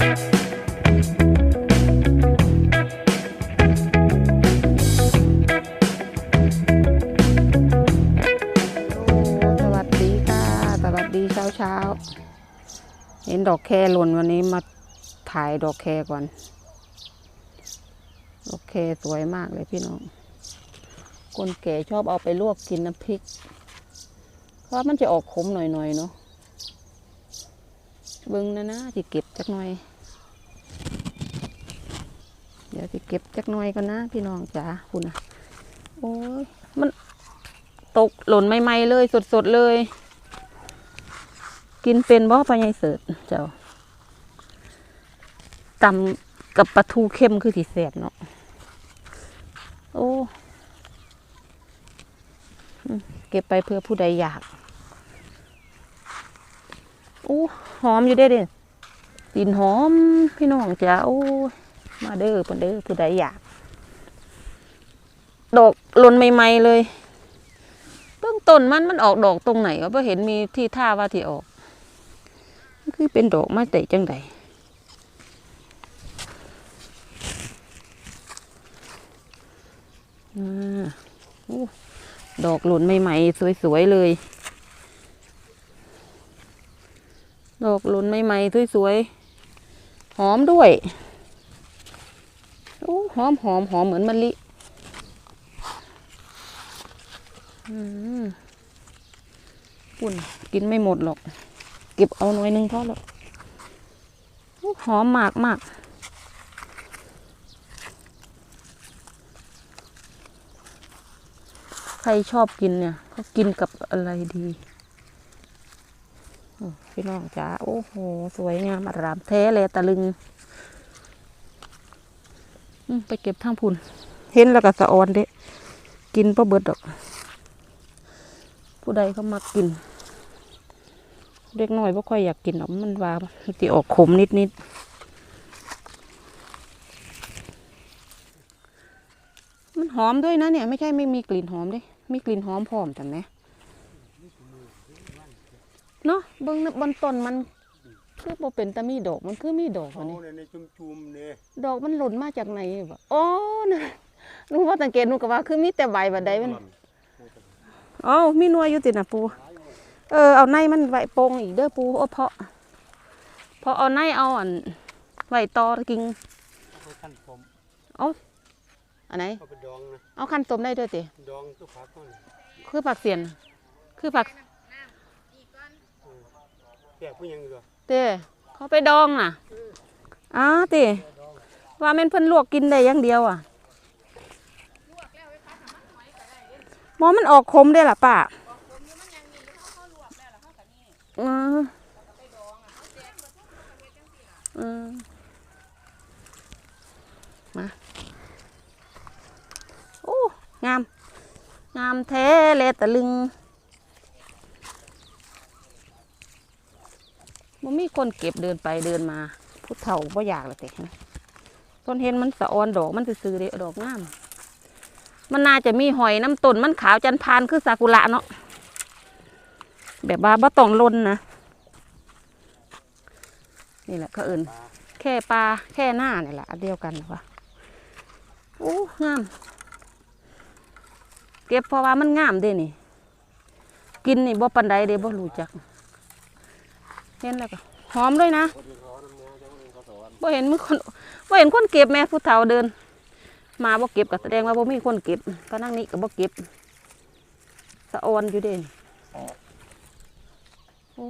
เช้าเช้าเห็นดอกแคหล่นวันนี้มาถ่ายดอกแคก่อน ดอกแคสวยมากเลยพี่น้อง คนแก่ชอบเอาไปลวกกินน้ำพริก เพราะมันจะออกขมหน่อยๆเนาะบิ้งนะนะที่เก็บจักหน่อย เดี๋ยวที่เก็บจักหน่อยกันนะ พี่น้องจ๋าคุณนะโอ้ยมันตกหล่นใหม่ๆเลย สดๆเลย กินเป็นบ่ปลาใหญ่เสิร์ตเจ้าตำกับปลาทูเข้มคือที่แสบเนาะโอ้เก็บไปเพื่อผู้ใดอยากโอ้หอมอยู่เด้เด้กลิ่นหอมพี่น้องจ้าโอ้ มาเด้อเพิ่นเด้อผู้ใดอยาก ดอกหล่นใหม่ๆเลยเบื้องต้นมันมันออกดอกตรงไหนวะไ่เห็นมีที่ท่าว่าที่ออกคือเป็นดอกมาแต่จังใดอดอกหล่นใหม่ๆสวยๆเลย ดอกหล่นใหม่ๆสวยๆหอมด้วย โอ้หอมหอมหอมเหมือนมะลิอืมปุ่นกินไม่หมดหรอก เก็บเอาหน่อยหนึงพอแล้วโอ้หอมมากมากใครชอบกินเนี่ยเขากินกับอะไรดีพี่น้องจ๋าโอ้โห สวยงามอารามแท้เลยตะลึง ไปเก็บทางพุ่นเห็นแล้วก็สะออนเด้กินเพราะเบิดดอก ผู้ใดเขามักกิน เด็กน้อยบ่ค่อยอยากกินหรอกมันว่าติออกขมนิดนิดมันหอมด้วยนะเนี่ย ไม่ใช่ไม่มีกลิ่นหอมเด้มีกลิ่นหอมพร้อมจังไหมเนาะเบิ่งบนต้นมัน คือบ่เป็นตะมีดอกมันคือมีดอกเขาอันนี้เนี่ยในจุ่มๆเนี่ยดอกมันหล่นมาจากไหนวะอ๋อนะหนูว่าสังเกตหนูก็ว่า คือมีแต่ใบบัดใดมันอ๋อมีหนัวอยู่ตินะปู เออเอาในมันไว้โปงอีกเด้อปูโอ้เพาะเพอเอาในเอาอันไว้ตอกิงเขาขั้นผมอันไหน เขาไปดองนะเอาขั้นต้มได้ด้วยติดองตัวผักเขาเนี่ยคือผักเสียน คือผักแยกผู้ยังอยู่ เต้เขาไปดองน่ะอ้าติว่าแม่นเพิ่นลวกกินได้อย่างเดียวอะมอมันออกขมได้ล่ะป้าเออเออมาโอ้งาม งามแท้เลยตะลึง มันมีคนเก็บเดินไปเดินมาผู้เฒ่าบ่อยากเลยแต่ต้นเห็นมันสะออนดอกมันซื้อเด้ดอกงามมันน่าจะมีหอยน้ำต้นมันขาวจันทร์พานคือซากุระเนาะแบบว่าบ่ต้องลนนะนี่แหละเขาเอินแค่ปลาแค่หน้านี่แหละอันเดียวกันวะโอ้งาม เก็บเพราะว่ามันงามเด้นี่ กินนี่บ่ปันใดเด้บ่รู้จัก เห็นแล้วก็หอมด้วยนะบ่เห็นมือคนบ่เห็นคนเก็บแม่ผู้เฒ่าเดิน มาบ่เก็บก็แสดงว่าบ่มีคนเก็บพนังนี้ก็บ่เก็บสะออนอยู่เด่นโอ้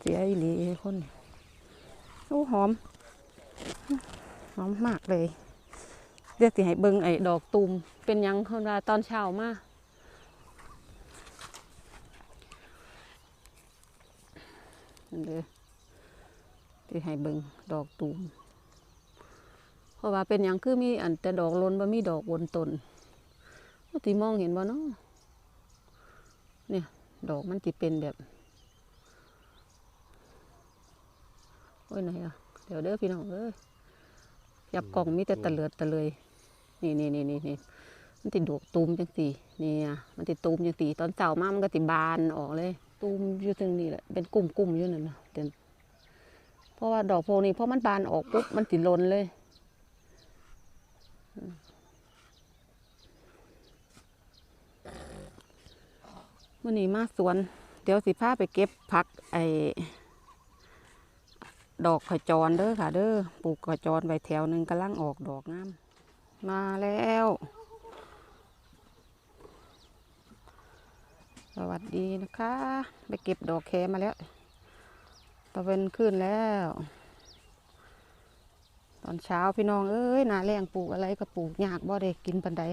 เสียอีหลีคนโอ้หอม หอมมากเลยเดี๋ยวสิให้เบิ่งไอ้ดอกตูมเป็นยังคนว่าตอนเช้ามานั่น เด้อสิให้เบิ่งดอกตูมเพราะว่าเป็นอย่างคือมีอันแต่ดอกลนบ่มีดอกบนต้นที่มองเห็นบ่เนาะเนี่ย ดอกมันจะเป็นแบบโอ้ยไหนอะเดี๋ยวเด้อพี่น้องเอ้ยยับกล่องมีแต่ตะเลิดตะเลย นี่นี่นี่นี่นี่มันติดดอกตูมจังสีนี่อะมันติดตูมจังสีตอนเช้ามามันก็ติบานออกเลย ตูมอยู่ตรงนี้แหละเป็นกลุ่มๆอยู่นั่นนะแต่ราะว่าดอกโพนี่พอมันบานออกปุ๊บมันติดลนเลยอืมมื่อนี้มาสวน เดี๋ยวสิพาไปเก็บผักไอดอกขจรเด้อค่ะ เด้อปลูกขจรไว้แถวหนึ่งกำลังออกดอกงามมาแล้ว วัสดีนะคะ ไปเก็บดอกแคมาแล้วตะเวนขึ้นแล้ว ตอนเช้าพี่น้องเอ้ยนาแรงปลูกอะไรก็ปลูกยากบ่ได้กินปันใด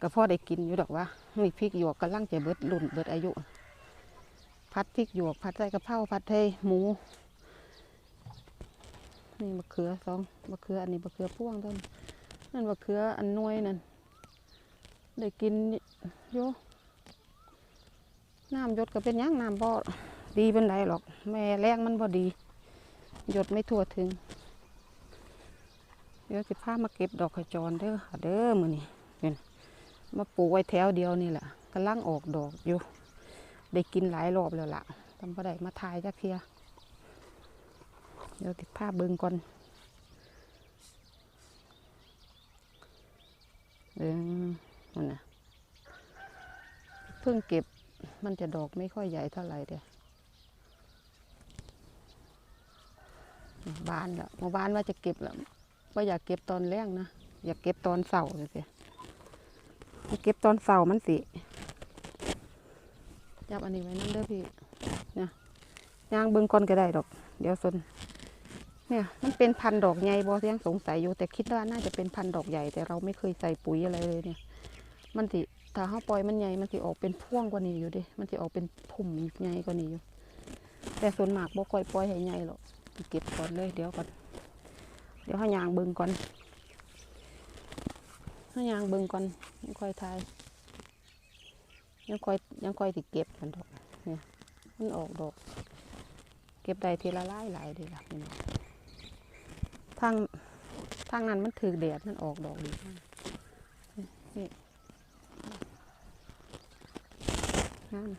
ก็พ่อได้กินอยู่ดอกว่ามีพริกหยวกกำลังจะเบิดรุ่นเบิดอายุ พัดพริกหยวกพัดใส่กระเพราพัดไทยหมูนี่มะเขือสองมะเขืออันนี้มะเขือพ่วงต้นนั่นมะเขืออันน้อยนั่นได้กินโย น้ำหยดก็เป็นยังน้ำบ่ดีเป็นไรหรอก แม่แรงมันบ่ดี หยดไม่ทั่วถึง เดี๋ยวสิพามาเก็บดอกขจรเด้อเด้อมือนี้เป็นมาปลูกไว้แถวเดียวนี่แหละกำลังออกดอกอยู่ ได้กินหลายรอบแล้วล่ะทำบ่ได้มาทายจักเพียเดี๋ยวติดภาพเบิ่งก่อนเบิ่งมันนะเพิ่งเก็บ มันจะดอกไม่ค่อยใหญ่เท่าไหร่เดียวบานล้วเมื่อวานว่าจะเก็บล้วว่าอยากเก็บตอนแรกนะ อยากเก็บตอนเสาร์เลยสิเก็บตอนเสาร์มันสิจับอันนี้ไว้นั่นเด้อพี่เนี่ยย่างเบิ่งก่อนก็ได้ดอก เดี๋ยวสนเนี่ยมันเป็นพันดอกใหญ่บอสยังสงสัยอยู่แต่คิดว่าน่าจะเป็นพันดอกใหญ่แต่เราไม่เคยใส่ปุ๋ยอะไรเลยเนี่ย มันสิ ถ้าเขาปล่อยมันใหญ่มันสิออกเป็นพ่วงกว่านี้อยู่ดิมันสิออกเป็นพุ่มใหญ่กว่านี้อยู่ แต่ส่วนมากบ่ค่อยปล่อยให้ใหญ่หรอกเก็บก่อนเลยเดี๋ยวก่อน เดี๋ยวเขายางเบิ่งก่อนเขายางเบิ่งก่อนยังค่อยทายยังค่อยยังค่อยสิเก็บกันดอกเนี่ยมันออกดอก เก็บได้ทีละหลายหลายๆเลยล่ะพี่น้องทางทางนั้นมันถือแดดมันออกดอกดีม นี่งาม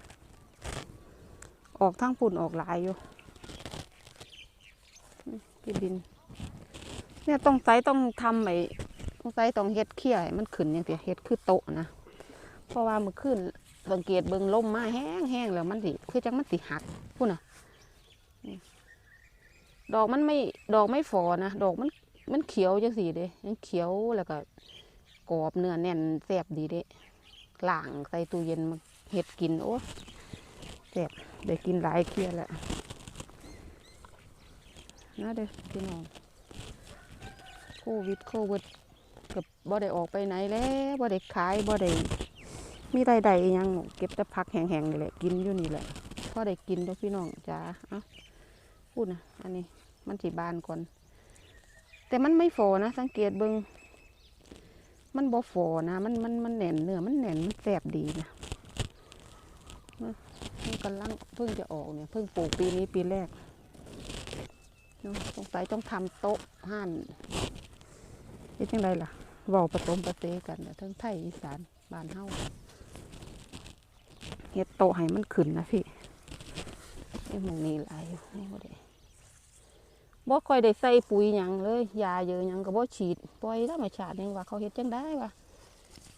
ออกทางปุ่นออกหลายอยู่นี่พี่บิน เนี่ยต้องไซต้องทำไอ้ต้องไซต้องเฮ็ดเขี้ยมันขึ้นอย่างเดียวเฮ็ดคือโต๊ะนะ เพราะว่ามันขึ้นสังเกตเบิ่งลมมาแห้งแห้งแล้วมันสิคือจังมันสิหักพูดน่ะดอกมันไม่ดอกไม่ฝอนะดอกมันมันเขียวจังสีเด้ยังเขียวแล้วก็กรอบเนื้อแน่นแซ่บดีเด้ล่างใส่ตู้เย็นมา เห็ดกินโอ้แซ่บได้กินหลายเคียแล้วนะเด้อพี่น้องโควิดโควิดกับบ่ได้ออกไปไหนแล้วบ่ได้ขายบ่ได้มีรายได้ยังเก็บแต่พักแห้งๆนี่แหละกินอยู่นี่แหละพอได้กินเด้อพี่น้องจ้าอ้าพูดนะอันนี้มันสีบานก่อน แต่มันไม่โฟนะ สังเกตเบิงมันบ่โฟนะ มันมันมันแหน่นเนื้อมันแหน่นมันแสบดีนะ มันกำลังเพิ่งจะออกเนี่ยเพิ่งปลูกปีนี้ปีแรกสงสัยต้องทำโต๊ะห่านนี่จังไรล่ะว้าผสมประเสกันเนี่ยทั้งไทยอีสานบ้านเฮาเฮ็ดโต๊ะให้มันขึ้นนะพี่ไอ้หมองนี้หลายอยู่นี่บ่ได้บ่ค่อยได้ใส่ปุ๋ยหยังเลยยาเยอะหยังก็บ่ฉีดปล่อยธรรมชาติเองว่าเขาเฮ็ดจังได้วะ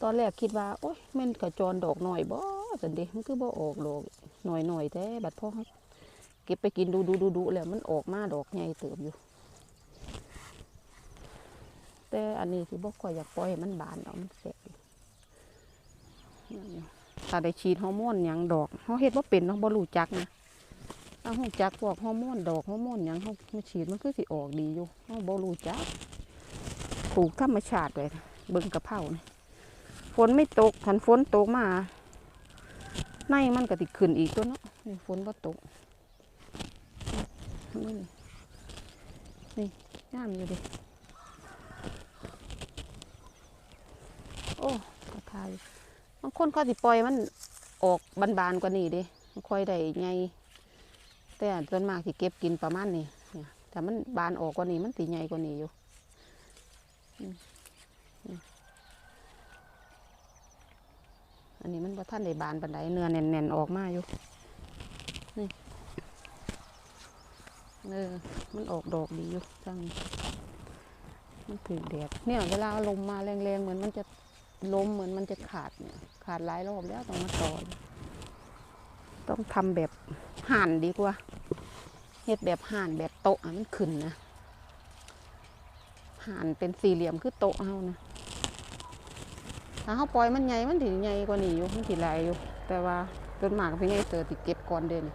ตอนแรกคิดว่า โอ๊ยม่นกระจรดอกหน่อยบ่ ซั่นเดมันคือบ่ออกดอกหน่อยๆแท้บัดพ่อเก็บไปกินดูดูๆๆแล้วมันออกมาดอกใหญ่เติบอยู่ แต่อันนี้สิบ่ค่อยอยากปล่อยมันบานเอาะมันแสบอยู่นั่นอยู่ถ้าได้ฉีดฮอร์โมนยังดอกเฮาเฮ็ดบ่เป็นเนาะบ่รู้จักนะเอาหูจักพวกฮอร์โมนดอกฮอร์โมนยังเขามาฉีดมันคือสิออกดีอยู่เขาบ่รู้จักปลูกธรรมชาติเลยเบิ่งกระเพราเนี่ฝนไม่ตกถันฝนตกมา ในมันก็ติดขึ้นอีกตัวเนาะนี่ฝนบ่ตกนี่นี่งามอยู่ดิโอ้กระทายบางคนเขาสิปล่อยมันออกบานๆกว่านี้ดิค่อยได้ไงแต่ส่วนมากที่เก็บกินประมาณนี้แต่มันบานออกกว่านี้มันตีใหญ่กว่านี้อยู่ อันนี้มันบ่ท่านได้บานปันไดเนื้อแน่นๆออกมาอยู่ นี่เออมันออกดอกดีอยู่จังมันถือแดดเนี่ยเวลาลมมาแรงๆเหมือนมันจะล้มเหมือนมันจะขาดเนี่ยขาดหลายรอบแล้วต้องมาต่อต้องทำแบบห่านดีกว่าเฮ็ดแบบห่านแบบโต๊ะมันขึ้นนะห่านเป็นสี่เหลี่ยมคือโต๊ะเฮานะ ถ้าเฮาปล่อยมันใหญ่มันถึใหญ่กว่านี้อยู่มันสิหลายอยู่ แต่ว่าต้นหมากพี่ใหญ่เสือติเก็บก่อนเด่น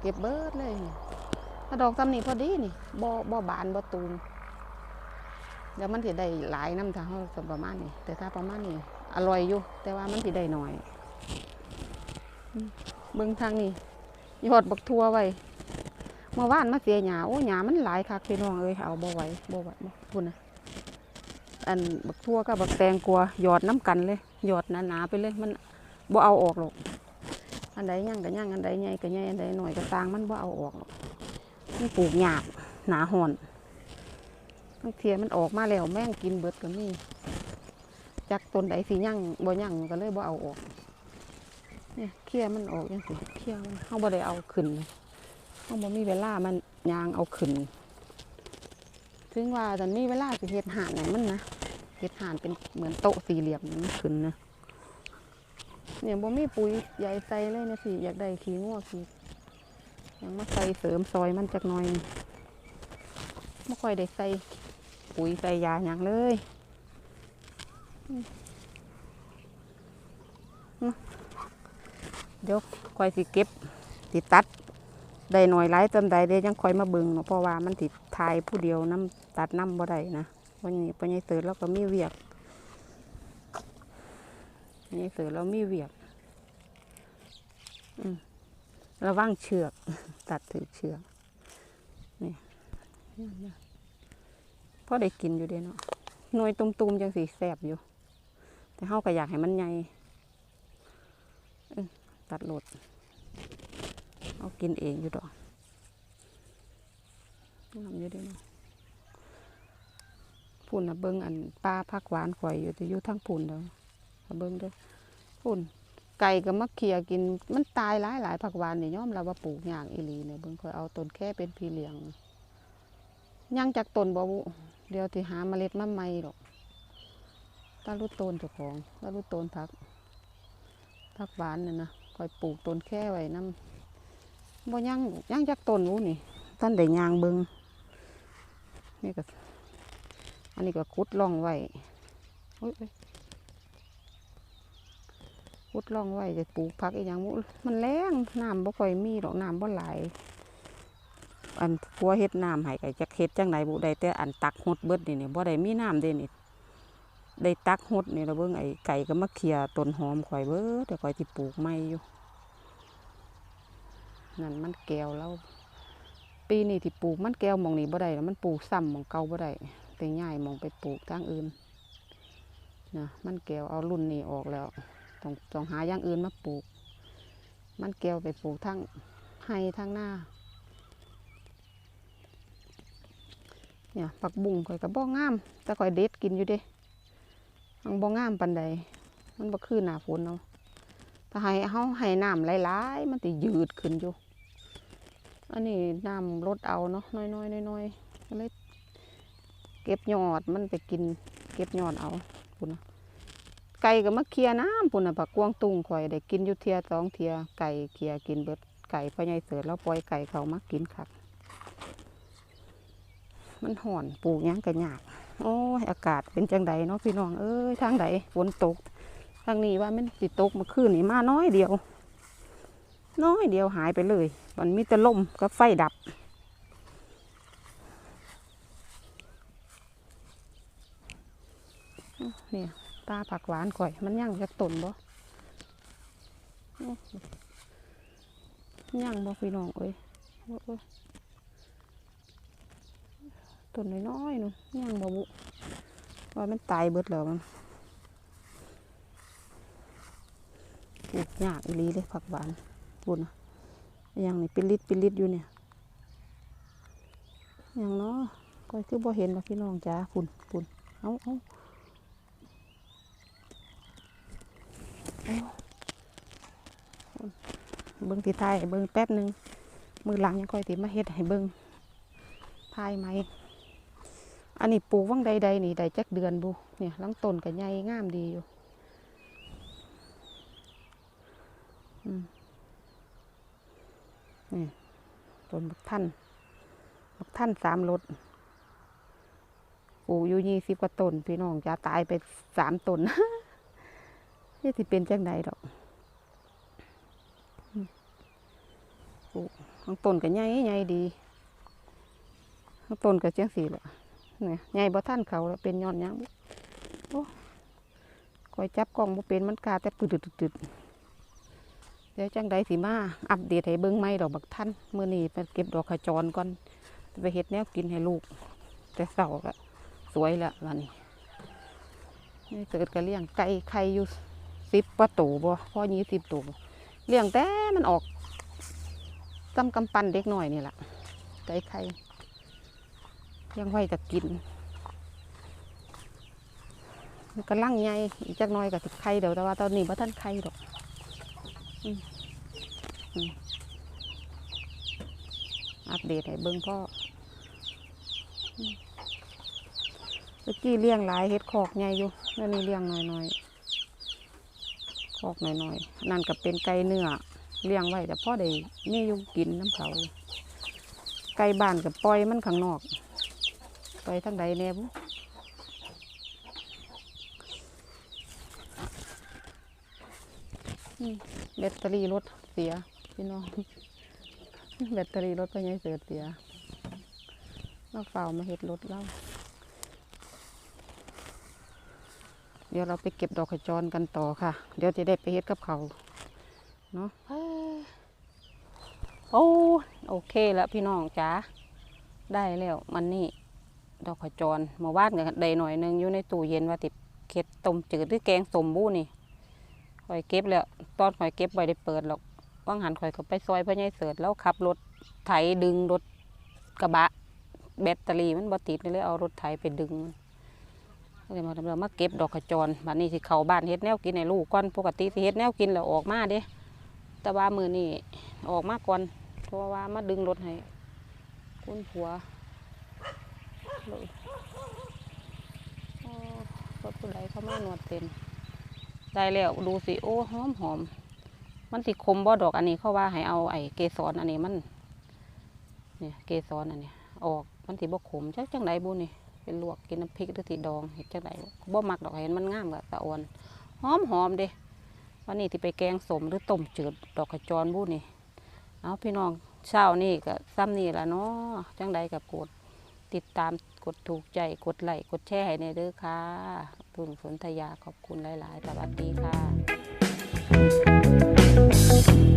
เก็บเบิดเลยถ้าดอกตำนี้พอดีนี่บ่บ่บานบ่ตูมเดี๋ยวมันสิได้หลายน้ำถ้าเฮาสประมาณนี้แต่ถ้าประมาณนี้อร่อยอยู่ แต่ว่ามันสิได้น้อยเบิ่งทางนี้ยอดบักทัวไว้เมื่อวานมาเสียหญ้าโอ้หญ้ามันหลายคักพี่น้องเอ้ยเอาบ่ไหวบ่ไหวบ่พุ่นนะ อันบักทั่วกับบักแตงกลัวหยอดน้ำกันเลยหยอดหนาๆไปเลยมันบ่เอาออกหรอกอันใดย่างก็ย่างอันใดใหญ่ก็ใหญ่อันใดหน่อยก็สร้างมันบ่เอาออกหรอกมันปลูกหยากหนาหอนบางเทียมันออกมาแล้วแม่งกินเบิดก็มีจากต้นใดสิย่างบ่ย่างก็เลยบ่เอาออกเนี่ยเคี่ยมันออกยังสิเคี่ยมันเฮาบ่ได้เอาขึ้นเฮาบ่มีเวลามันยางเอาขึ้นถึงว่าตอนนี้เวลาสิเฮ็ดหานไหนมันนะ เฮ็ดห่านเป็นเหมือนโต๊ะสี่เหลี่ยมนี่มันขึ้นนะเนี่ยบ่มีปุ๋ยใหญ่ใส่เลยนะสิอยากได้ขี้งัวขี้ยังมาใส่เสริมซอยมันจักหน่อยไม่ค่อยได้ใส่ปุ๋ยใส่ยาอย่างเลยเดี๋ยวคอยสิเก็บสิตัดได้หน่อยหลายตำใดเดี๋ยวยังคอยมาเบิ่งเนาะเพราะว่ามันติดทายผู้เดียวน้ำตัดน้ำบ่ได้นะ วันนี้ปัญญาเตือแล้วก็มีเวียกนี่เสือแล้วมีเวียกอืมระวังเชือก ตัดถือเชือกนี่พอได้กินอยู่เด้เนาะหน่วยตุ่มๆจังสีแสบอยู่ แต่เฮาก็อยากให้มันใหญ่ตัดหลดเอากินเองอยู่ดอกงามอยู่เด้เนาะ พุ่นนะเบิ่งอันปลาผักหวานข่อยอยู่แต่อยู่ทั้งพุ่นเด้อเบิ่งเด้อพุ่นไก่ก็มาเคียกินมันตายหลายหลายผักหวานนี่ย่อมเราว่าปลูกอย่างอีหลีเนี่ยเบิ่งคอยเอาต้นแค่เป็นพี่เลี้ยงยังจากต้นบ่บุเดี๋ยวที่หาเมล็ดมาใหม่หรอกตาลุต้นเจ้าของตาลุต้นผักผักหวานเนี่ยนะคอยปลูกต้นแค่ไว้น้ำบ่ยังยังจากต้นวุนี่ท่านได้ยางเบิ่งนี่ก็ อันนี้ก็คุดล่องไว้โอ้ยพุดล่องไว้จะปลูกผักอีกอย่างมมันแรงน้ำบ่ค่อยมีหรอกน้ำบ่ไหลอันพัวเฮ็ดน้ำให้ก็จักเฮ็ดจังไดบุได้แต่อันตักหดเบิดนี่นี่ยบ่ได้มีน้ำเด้นี่ได้ตักหดนี่เราเบิ่งไอ้ไก่ก็มาเคลียร์ต้นหอมข่อยเบิดแต่ข่อยสิปลูกใหม่อยู่นั่นมันแก้วแล้ว ปีนี้ที่ปลูกมันแก้วหมองนี้บ่ได้แล้วมันปลูกซ้ำหมองเก่าบ่ได้ แต่ย้ายมองไปปลูกทางอื่นนะมันแก้วเอารุ่นนี้ออกแล้วต้องต้องหาอย่างอื่นมาปลูก มันแก้วไปปลูกทั้งให้ทั้งหน้าเนี่ยผักบุ้งข่อยกับบ่งามแต่ข่อยเด็ดกินอยู่เด้อังบ่งามปันใดมันบ่คือหนาฝนเนาะถ้าให้เฮาให้น้ำหลายๆมันสิยืดขึ้นอยู่ อันนี้น้ำลดเอาเนาะน้อยๆน้อยๆก็เลย เก็บยอดมันไปกิน เก็บยอดเอาคุณนะไก่ก็มาเคลียน้ำปุ่นน่ะผักกวงตุ้งข่อยได้กินอยู่เทียสองเทียไก่เคลียกินเบิดไก่พ่อใหญ่เสือแล้วปล่อยไก่เขามากินครับมันห่อนปลูกหยังก็ยากโอ้ยอากาศเป็นจังใดเนาะพี่น้องเอ้ยทางใดฝนตกทางนี้ว่ามันสิตกมาคืนนี่มาน้อยเดียว น้อยเดียวหายไปเลย มันมีแต่ลมกับไฟดับ เนี่ยตาผักหวานก่อย มันย่างจากต้นบ่โอ้ย่างบ่พี่น้องเอ้ยโอ้โอ้ต้นน้อยๆนู่นย่างบ่บุว่ามันตายเบิดแล้วมันปลูกยากอีลีเลยผักหวานปุ่นน่ะย่างนี่เป็นลิตเป็นลิตอยู่เนี่ยอย่างเนาะก้อยคือบ่เห็นหรอกพี่น้องจ้าปุ่นปุ่นเอาเอา เบิ้งที่ท้ายเบิ้งแป๊บหนึ่งมือหลังยังค่อยติมาเฮ็ดให้เบิ้งพายไหม อันนี้ปลูกวังใดๆนี่ได้จักเดือนบุเนี่ยลังต้นก็ใหญ่งามดีอยู่นี่ต้นบักท่านบักท่านสามรถปลูกอยู่ยี่สิบกว่าต้นพี่น้องจะตายไปสามต้น นี่สิเป็นจังไดดอกอืมปลูกทั้งต้นก็ใหญ่ใหญ่ดีทั้งต้นก็จังสีละเนี่ยใหญ่บ่ท่านเขาแล้วเป็นยอดยังโอ้คอยจับกล้องบ่เป็นมันกาแต่ปืดๆๆเดี๋ยวจังใดสิมาอัปเดตให้เบิ่งใหม่ดอกบักท่านเมื้อนี้ไปเก็บดอกขจรก่อนไปเฮ็ดแนวกินให้ลูก แต่เช้าก็สวยล้วล่ะนี่นี่เกิดก็เลี้ยงไก่ไข่อยู่ 10กว่าตัวบ่พ่อ20ตัวบ่เลี้ยงแต่มันออกจำกำปั้นเด็กหน้อยนี่แหละไก่ไข่ยังไว้จะกินมันกำลังใหญ่อีกจักหน้อยก็สิไข่เดี๋ยวแต่ว่าตอนนี้บ่ทันไข่ดอกอัปเดตให้เบิ่งพ่ออืมเมื่อกี้เลี้ยงหลายเฮ็ดคอกใหญ่อยู่แล้วนี่เลี้ยงน้อยๆ อกน้อยๆนั่นก็เป็นไก่เนื้อเลี้ยงไว้แต่พ่อได้มีอยู่กินน้ำเขาไก่บ้านกับปล่อยมันข้างนอก ไปทางใดแน่บุแบตเตอรี่รถเสียพี่น้องแบตเตอรี่รถก็ยังเสียเสียมาเฝ้ามาเห็ดรถเรา เดี๋ยวเราไปเก็บดอกขจรกันต่อค่ะ เดี๋ยวจะได้ไปเฮ็ดกับเขาเนาะโอ้โอเคแล้วพี่น้องจ๋าได้แล้วมันนี่ดอกขจรเมื่อวานก็ได้หน่อยนึงอยู่ในตู้เย็นว่าติดเค็ดต้มจืดหรือแกงสมบูนี่ข่อยเก็บแล้วตอนข่อยเก็บไว้ได้เปิดหรอกว่างหันข่อยก็ไปซอยพ่อใหญ่เสิร์ชแล้วขับรถไถดึงรถกระบะ แบตเตอรี่มันบ่ติดเลยเอารถไถไปดึงมัน เลยมาเรามาเก็บดอกขจรบัดนี้สิเขาบ้านเฮ็ดแนวกินให้ลูกก่อนปกติสิเฮ็ดแนวกินแล้วออกมาเด้ แต่ว่ามือนี่ออกมาก่อนเพราะว่ามาดึงรถให้คุณผัวเลยอ๋อรถผู้ใดเข้ามานวดเต็นได้แล้วดูสิโอ้หอมหอมมันสิคมบ่ดอกอันนี้เขาว่าให้เอาไอ้เกสรอันนี้มันเนี่ยเกสรอันนี้ออกมันสิบ่ขมจักจังไดบุนี่ เป็นลวกกินน้ำพริกหรือสิดองเห็ดจังไดบ่มักดอกเห็นมันงามกับตะออนหอมหอมเด้วันนี้ที่ไปแกงสมหรือต้มจืดดอกขจรบุนี่เอาพี่น้องเช้านี่ก็ซ้ำนี่ละเนาะจังไดกับกดติดตามกดถูกใจกดไลค์กดแชร์ให้ในเด้อค่ะตุนสนธยาขอบคุณหลาย ๆ สวัสดีค่ะ